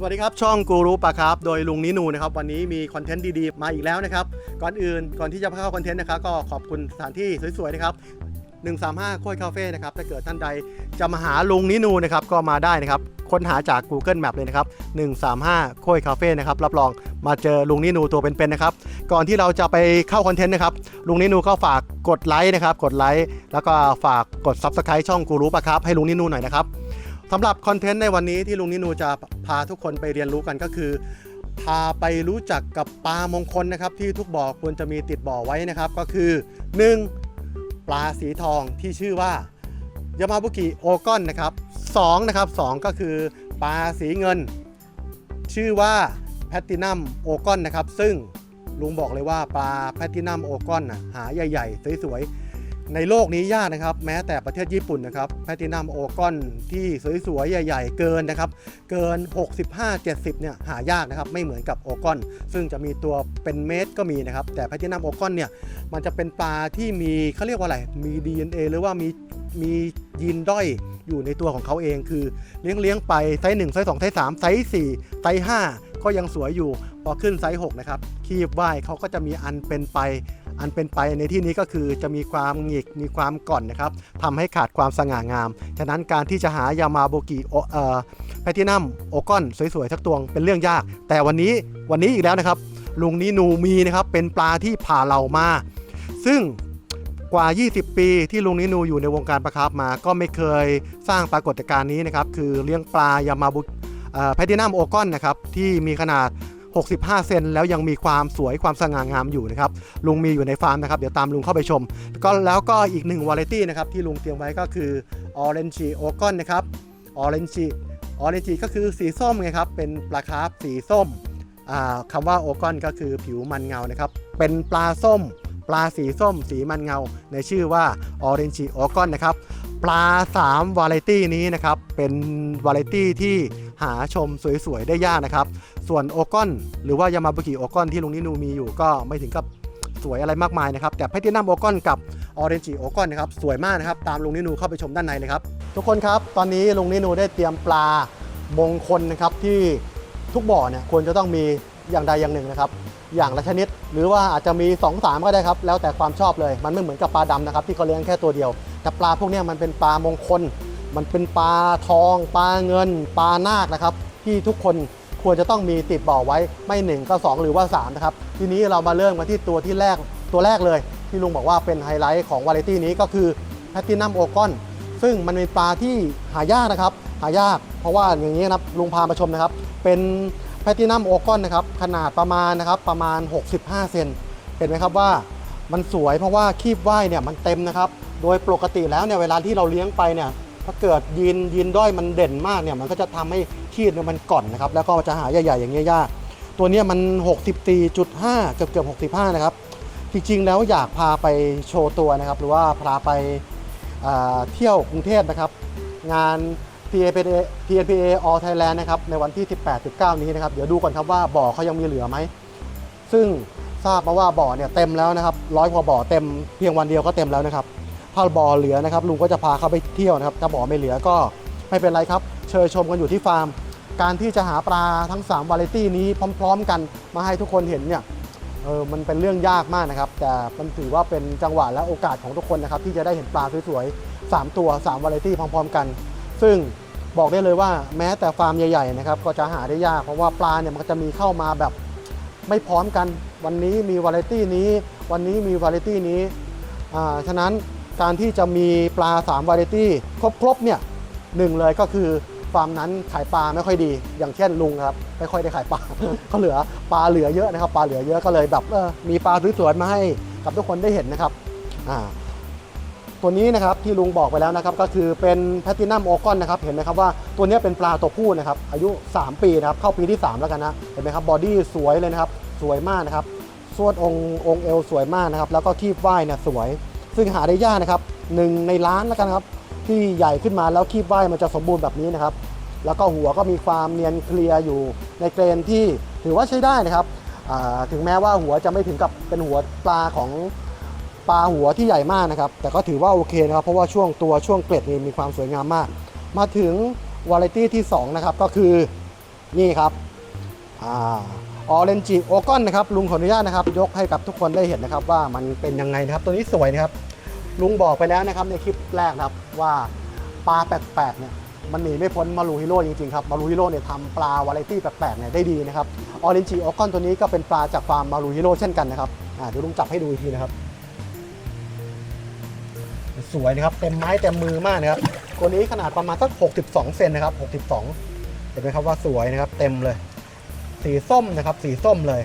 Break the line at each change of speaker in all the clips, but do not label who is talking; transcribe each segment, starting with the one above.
สวัสดีครับ ช่องกูรูปลาครับ โดยลุงนินูนะครับ วันนี้มีคอนเทนต์ดีๆ มาอีกแล้วนะครับ ก่อนอื่นก่อนที่จะเข้าคอนเทนต์นะครับก็ขอบคุณสถานที่สวยๆนะครับ135โค้ยคาเฟ่นะครับถ้าเกิดท่านใดจะมาหาลุงนินูนะครับก็มาได้นะครับค้นหาจาก Google Map เลยนะครับ135โค้ยคาเฟ่นะครับรับรองมาเจอลุงนินูตัวเป็นๆนะครับก่อนที่เราจะไปเข้าคอนเทนต์นะครับลุงนินูก็ฝากกดไลค์นะครับกดไลค์แล้วก็ฝากกด Subscribe ช่องกูรูปลาครับให้ลุงนินูหน่อยนะครับ สำหรับคอนเทนต์ในวันนี้ที่ลุงนินูจะพาทุกคนไปเรียนรู้กันก็คือ พาไปรู้จักกับปลามงคลนะครับ ที่ทุกบ่อควรจะมีติดบ่อไว้นะครับ ก็คือ 1. ปลาสีทองที่ชื่อว่ายามาบุกิโอกอนนะครับ2นะครับ2ก็คือปลาสีเงิน ชื่อว่าแพตตินัมโอกอนนะครับ ซึ่งลุงบอกเลยว่าปลาแพตตินัมโอกอนน่ะหาใหญ่ ๆ สวยๆ ในโลกนี้ยากนะครับ แม้แต่ประเทศญี่ปุ่นนะครับแพตตินัมโอกอนที่สวยๆ ใหญ่ ๆ เกินนะครับ เกิน 65-70 เนี่ยหายากนะครับ ไม่เหมือนกับโอกอน ซึ่งจะมีตัวเป็นเมตรก็มีนะครับ แต่แพตตินัมโอกอนเนี่ยมันจะเป็นปลาที่มีเขาเรียกว่าอะไร มี DNA หรือว่ามีมียีนด้อยอยู่ในตัวของเขาเองคือเลี้ยงเลี้ยงไปไซส์1ไซส์2ไซส์3ไซส์4ไซส์5ก็ยังสวยอยู่พอขึ้นไซส์6นะครับคีบว่ายเขาก็จะมีอันเป็นไป อันเป็นไปในที่นี้ก็คือจะมีความหงิกมีความก่อนนะครับทำให้ขาดความสง่างาม ฉะนั้นการที่จะหายามาโบกิโอเอ่อแพทินัมโอกอนสวยๆทักตวงเป็นเรื่องยาก แต่วันนี้วันนี้อีกแล้วนะครับ ลุงนินูมีนะครับเป็นปลาที่ผ่าเรามา ซึ่งกว่า 20 ปีที่ลุงนินูอยู่ในวงการปลาคาร์ฟมา ก็ไม่เคยสร้างปรากฏการณ์นี้นะครับ คือเลี้ยงปลายามาบุแพทินัมโอกอนนะครับ ที่มีขนาด 65 เซนแล้วยังมีความสวยความสง่างามอยู่นะครับลุงมีอยู่ในฟาร์มนะครับเดี๋ยวตามลุงเข้าไปชม ก็แล้วก็อีกหนึ่งวาไรตี้นะครับที่ลุงเตรียมไว้ก็คือ Orange Ogon นนะครับ Orange Orange ก็คือสีส้มไงครับเป็นปลาคาร์ฟสีส้มอ่าคำว่าโอกอนก็คือผิวมันเงานะครับ เป็นปลาส้ม ปลาสีส้ม สีมันเงา ในชื่อว่า Orange o g o n นะครับ ปลา 3 วาไรตี้นี้นะครับ เป็นวาไรตี้ที่หาชมสวยๆ ได้ยากนะครับ ส่วนโอกอน หรือว่ายามาบุกิโอกอนที่ลุงนินูมีอยู่ก็ไม่ถึงกับสวยอะไรมากมายนะครับ แต่แพทินัมโอกอนกับออเรนจิโอกอนนะครับสวยมากนะครับ ตามลุงนินูเข้าไปชมด้านในเลยครับ ทุกคนครับ ตอนนี้ลุงนินูได้เตรียมปลามงคลนะครับที่ทุกบ่อเนี่ยควรจะต้องมีอย่างใดอย่างหนึ่งนะครับ อย่างละชนิด หรือว่าอาจจะมี 2 3 ก็ได้ครับ แล้วแต่ความชอบเลย มันไม่เหมือนกับปลาดำนะครับที่เขาเลี้ยงแค่ตัวเดียว แต่ปลาพวกนี้มันเป็นปลามงคล มันเป็นปลาทอง ปลาเงิน ปลานาคนะครับ ที่ทุกคนควรจะต้องมีติดบ่อไว้ไม่ 1 ก็ 2 หรือว่า 3 นะครับ ทีนี้เรามาเริ่มกันที่ตัวที่แรกตัวแรกเลย ที่ลุงบอกว่าเป็นไฮไลท์ของวาไรตี้นี้ก็คือแพตตินัมโอกอนซึ่งมันเป็นปลาที่หายากนะครับ หายาก เพราะว่าอย่างนี้นะครับลุงพามาชมนะครับ เป็น แพตตินัมโอกอนนะครับขนาดประมาณนะครับประมาณ 65 เซนเห็นไหมครับว่ามันสวยเพราะว่าคีบว่ายเนี่ยมันเต็มนะครับ โดยปกติแล้วเนี่ยเวลาที่เราเลี้ยงไปเนี่ยถ้าเกิดยีนยีนด้อยมันเด่นมากเนี่ยมันก็จะทำให้คีบเนี่ยมันก่อนนะครับ แล้วก็จะหาใหญ่ๆอย่างเงี้ยยากตัวนี้มัน 64.5 เกือบเกือบ65 นะครับ จริงๆ แล้วอยากพาไปโชว์ตัวนะครับ หรือว่าพาไปเที่ยวกรุงเทพนะครับ งาน PNPA PNPA All Thailand นะครับในวันที่ 18-19 นี้นะครับเดี๋ยวดูก่อนครับว่าบ่อเขายังมีเหลือไหม ซึ่งทราบมาว่าบ่อเนี่ยเต็มแล้วนะครับร้อยกว่าบ่อเต็มเพียงวันเดียวก็เต็มแล้วนะครับถ้าบ่อเหลือนะครับลุงก็จะพาเขาไปเที่ยวนะครับถ้าบ่อไม่เหลือก็ไม่เป็นไรครับ เชิญชมกันอยู่ที่ฟาร์ม การที่จะหาปลาทั้ง3วาไรตี้นี้พร้อม ๆ กันมาให้ทุกคนเห็นเนี่ยเออมันเป็นเรื่องยากมากนะครับแต่มันถือว่าเป็นจังหวะและโอกาสของทุกคนนะครับที่จะได้เห็นปลาสวยๆ3ตัว3วาไรตี้พร้อม ๆ กัน ซึ่งบอกได้เลยว่าแม้แต่ฟาร์มใหญ่ๆนะครับก็จะหาได้ยากเพราะว่าปลาเนี่ยมันก็จะมีเข้ามาแบบไม่พร้อมกัน วันนี้มีวาไรตี้นี้ วันนี้มีวาไรตี้นี้อ่าฉะนั้นการที่จะมีปลา3วาไรตี้ครบๆเนี่ยหนึ่งเลยก็คือฟาร์มนั้นขายปลาไม่ค่อยดี อย่างเช่นลุงครับไม่ค่อยได้ขายปลาก็เหลือปลาเหลือเยอะนะครับ ปลาเหลือเยอะก็เลยแบบเออมีปลาสวยๆมาให้กับทุกคนได้เห็นนะครับอ่า ตัวนี้นะครับที่ลุงบอกไปแล้วนะครับก็คือเป็นแพตตินัมโอกอนนะครับเห็นไหมครับว่าตัวนี้เป็นปลาตัวผู้นะครับอายุ 3 ปีนะครับเข้าปีที่ 3 แล้วกันนะเห็นไหมครับบอดี้สวยเลยนะครับสวยมากนะครับส่วนองค์องเอวสวยมากนะครับแล้วก็คีบว่ายเนี่ยสวย ซึ่งหาได้ยากนะครับหนึ่งในล้านแล้วกันครับที่ใหญ่ขึ้นมาแล้วคีบว่ายมันจะสมบูรณ์แบบนี้นะครับ แล้วก็หัวก็มีความเนียนเคลียร์อยู่ในเกรนที่ถือว่าใช้ได้นะครับถึงแม้ว่าหัวจะไม่ถึงกับเป็นหัวปลาของ ปลาหัวที่ใหญ่มากนะครับ แต่ก็ถือว่าโอเคนะครับ เพราะว่าช่วงตัวช่วงเกล็ดนี่มีความสวยงามมาก มาถึงวาไรตี้ที่ 2 นะครับ ก็คือนี่ครับอ่าออเรนจิโอกอนนะครับลุงขออนุญาตนะครับ ยกให้กับทุกคนได้เห็นนะครับ ว่ามันเป็นยังไงนะครับ ตัวนี้สวยนะครับ ลุงบอกไปแล้วนะครับในคลิปแรกนะครับว่าปลาแปลกๆเนี่ยมันหนีไม่พ้นมารูฮิโร่จริงๆครับมารูฮิโร่เนี่ยทำปลาวาไรตี้แปลกๆเนี่ยได้ดีนะครับออเรนจิโอกอนตัวนี้ก็เป็นปลาจากฟาร์มมารูฮิโร่เช่นกันนะครับอ่าเดี๋ยวลุงจับให้ดูอีกทีนะครับ สวยนะครับเต็มไม้เต็มมือมากนะครับตัวนี้ขนาดประมาณสัก 62 เซนนะครับ 62 เห็นไหมครับว่าสวยนะครับเต็มเลย สีส้มนะครับสีส้มเลย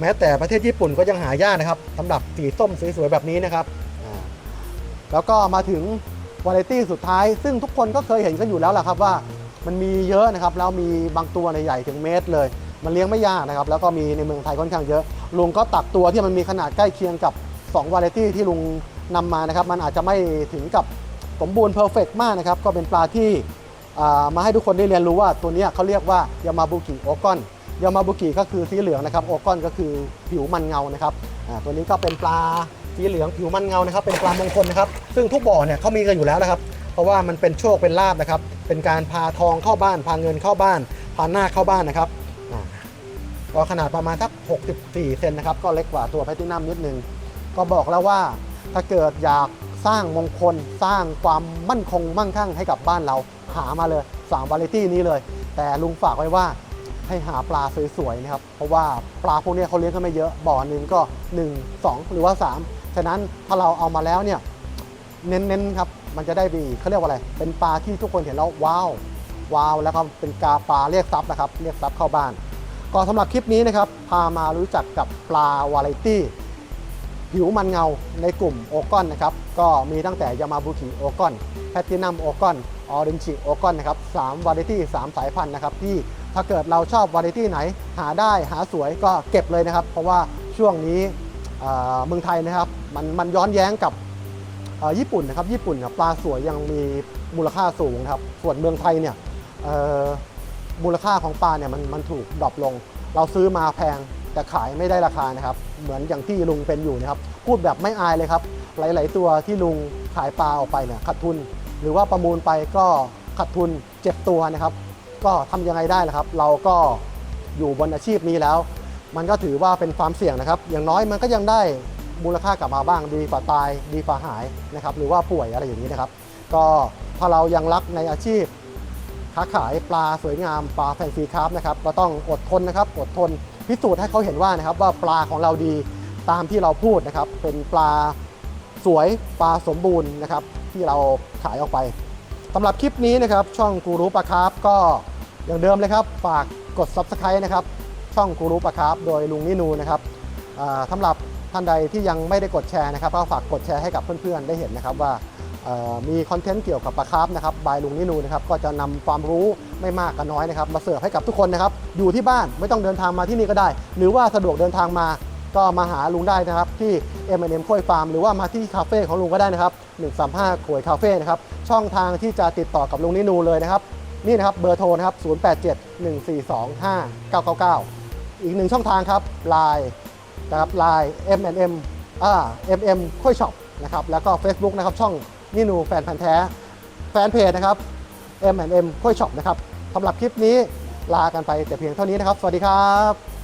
แม้แต่ประเทศญี่ปุ่นก็ยังหายากนะครับสำหรับสีส้มสวยๆแบบนี้นะครับแล้วก็มาถึงวาไรตี้สุดท้าย ซึ่งทุกคนก็เคยเห็นกันอยู่แล้วแหละครับว่ามันมีเยอะนะครับแล้วมีบางตัวเนี่ยใหญ่ถึงเมตรเลย มันเลี้ยงไม่ยากนะครับ แล้วก็มีในเมืองไทยค่อนข้างเยอะ ลุงก็ตัดตัวที่มันมีขนาดใกล้เคียงกับ 2 วาไรตี้ที่ลุง นำมานะครับ มันอาจจะไม่ถึงกับสมบูรณ์เพอร์เฟกมากนะครับ ก็เป็นปลาที่มาให้ทุกคนได้เรียนรู้ว่าตัวนี้เขาเรียกว่ายามาบุกิโอกอนยามาบุกิก็คือสีเหลืองนะครับโอกอนก็คือผิวมันเงานะครับตัวนี้ก็เป็นปลาสีเหลืองผิวมันเงานะครับ เป็นปลามงคลนะครับ ซึ่งทุกบ่อเนี่ยเขามีกันอยู่แล้วนะครับ เพราะว่ามันเป็นโชคเป็นลาบนะครับ เป็นการพาทองเข้าบ้าน พาเงินเข้าบ้าน พาหน้าเข้าบ้านนะครับก็ขนาดประมาณสัก 64 เซนนะครับ ก็เล็กกว่าตัวแพลตินัมนิดนึง ก็บอกแล้วว่า ถ้าเกิดอยากสร้างมงคล สร้างความมั่นคงมั่งคั่งให้กับบ้านเราหามาเลยสามวาไรตี้นี้เลย แต่ลุงฝากไว้ว่าให้หาปลาสวยๆนะครับ เพราะว่าปลาพวกนี้เขาเลี้ยงกันไม่เยอะบ่อหนึ่งก็ 1 2 หรือว่า 3 ฉะนั้นถ้าเราเอามาแล้วเนี่ยเน้นๆครับมันจะได้ดีเขาเรียกว่าอะไร เป็นปลาที่ทุกคนเห็นแล้วว้าวว้าวแล้วก็เป็นกาปลาเรียกทรัพย์นะครับ เรียกทรัพย์เข้าบ้าน ก็สำหรับคลิปนี้นะครับ พามารู้จักกับปลาวาไรตี้ ผิวมันเงาในกลุ่มโอกอนนะครับ ก็มีตั้งแต่ยามาบุกิโอกอนแพทินัมโอกอนออเรนจิโอกอนนะครับสามวาไรตี้สามสายพันธุ์นะครับที่ถ้าเกิดเราชอบวาไรตี้ไหน หาได้หาสวยก็เก็บเลยนะครับ เพราะว่าช่วงนี้เมืองไทยนะครับมันมันย้อนแย้งกับญี่ปุ่นนะครับญี่ปุ่นปลาสวยยังมีมูลค่าสูงครับส่วนเมืองไทยเนี่ยมูลค่าของปลาเนี่ยมันมันถูกดรอปลง เราซื้อมาแพง แต่ขายไม่ได้ราคานะครับ เหมือนอย่างที่ลุงเป็นอยู่นะครับ พูดแบบไม่อายเลยครับ หลาย ๆ ตัวที่ลุงขายปลาออกไปเนี่ยขาดทุน หรือว่าประมูลไปก็ขาดทุนเจ็บตัวนะครับ ก็ทำยังไงได้ล่ะครับ เราก็อยู่บนอาชีพนี้แล้ว มันก็ถือว่าเป็นความเสี่ยงนะครับ อย่างน้อยมันก็ยังได้มูลค่ากลับมาบ้างดีกว่าตายดีกว่าหายนะครับ หรือว่าป่วยอะไรอย่างนี้นะครับ ก็ถ้าเรายังรักในอาชีพค้าขายปลาสวยงามปลาแฟนซีคราฟนะครับก็ต้องอดทนนะครับ อดทน พิสูจน์ให้เขาเห็นว่านะครับว่าปลาของเราดีตามที่เราพูดนะครับ เป็นปลาสวยปลาสมบูรณ์นะครับ ที่เราขายออกไปสำหรับคลิปนี้นะครับ ช่องกูรูปลาคราฟก็อย่างเดิมเลยครับ ฝากกด Subscribe นะครับ ช่องกูรูปลาคราฟโดยลุงนินูนะครับสำหรับท่านใดที่ยังไม่ได้กดแชร์นะครับก็ฝากกดแชร์ให้กับเพื่อนๆได้เห็นนะครับว่า มีคอนเทนต์เกี่ยวกับปลาคาร์ฟนะครับบายลุงนินูนะครับก็จะนำความรู้ไม่มากก็น้อยนะครับมาเสิร์ฟให้กับทุกคนนะครับอยู่ที่บ้านไม่ต้องเดินทางมาที่นี่ก็ได้ หรือว่าสะดวกเดินทางมาก็มาหาลุงได้นะครับ ที่ M&M ค้วยฟาร์มหรือว่ามาที่คาเฟ่ของลุงก็ได้นะครับ 135ขวยคาเฟ่นะครับ ช่องทางที่จะติดต่อกับลุงนินูเลยนะครับ นี่นะครับเบอร์โทรนะครับ 087 142 5999 อีกหนึ่งช่องทางครับ Line นะครับ Line M&M อ่า MM ค่อยช็อปนะครับ แล้วก็ Facebook นะครับช่อง นี่หนูแฟนพันธ์แท้ แฟนเพจนะครับ M&M ค่อยช็อปนะครับสำหรับคลิปนี้ลากันไปแต่เพียงเท่านี้นะครับ สวัสดีครับ